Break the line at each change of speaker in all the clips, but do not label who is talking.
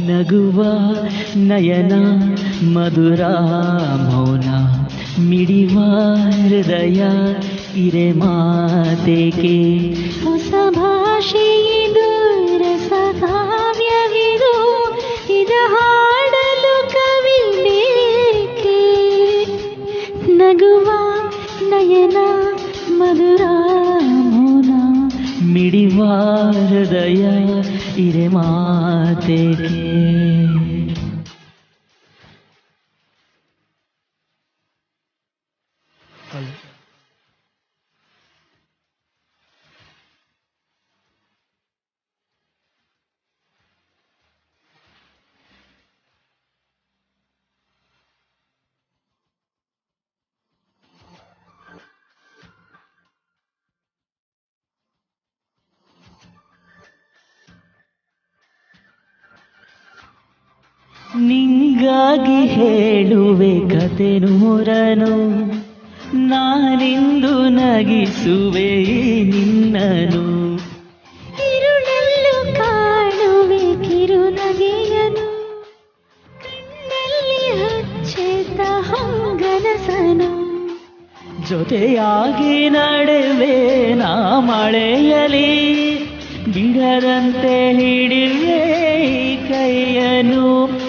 ನಗುವ ನಯನ ಮಧುರ ಮೌನ ಮಿಡಿವ ಹೃದಯ ಇರೆ ಮಾತೆಗೆ
ಹೊಸ ಭಾಷೆ ಇದು, ರಸ ಕಾವ್ಯವಿದು, ಇದ ಹಾಡಲು ಕವಿ ಬೇಕೆ? ನಗುವ ನಯನ ಮಧುರ ಮೌನ
ಮಿಡಿವ ಹೃದಯ ಇರೆ ಮಾತೆಗೆ ನಿಂಗಾಗಿ ಹೇಳುವೆ ಕತೆ ನೂರನು. ನಾನಿಂದು ನಗಿಸುವೆ ನಿನ್ನನು.
ಕಾಣುವೆ ಕಿರುನಗಿಯನು.
ಜೊತೆಯಾಗಿ ನಡೆವೆ ನಾ ಮಳೆಯಲಿ ಬಿಡದಂತೆ ಹಿಡಿವೆ ಕೈಯನು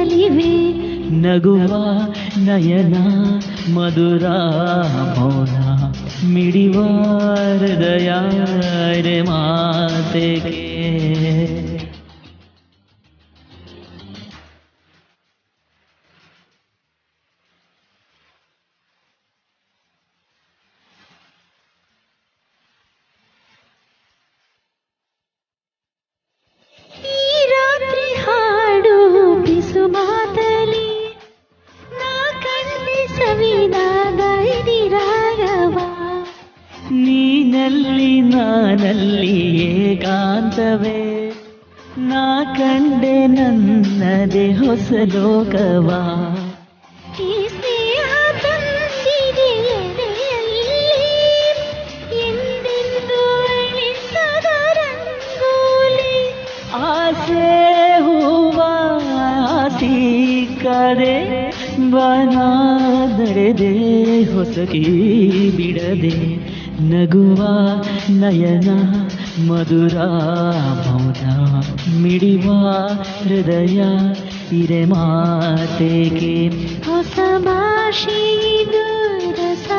ನಲಿವೆ
ನಗುವ ನಯನ ಮಧುರ ಮೌನ ಮಿಡಿವ ಹೃದಯ ರೆ ನೀನಲ್ಲಿ ನಾನಲ್ಲಿ ಏಕಾಂತವೇ. ನಾ ಕಂಡೆ ನನ್ನದೆ ಹೊಸ ಲೋಕವಾ.
ಬನಾದರೆ
ಆಸೆ ಹೂವ ಸಿಕ್ಕದೆ ಬನ ನಡೆದೆ ಹೊಸಕಿ ಬಿಡದೆ. ನಗುವ ನಯನ ಮಧುರ ಮೌನ ಮಿಡಿವ ಹೃದಯ ಇರೆ ಮಾತೆಗೆ
ಹೊಸ ಭಾಷೆ ಇದು ರಸ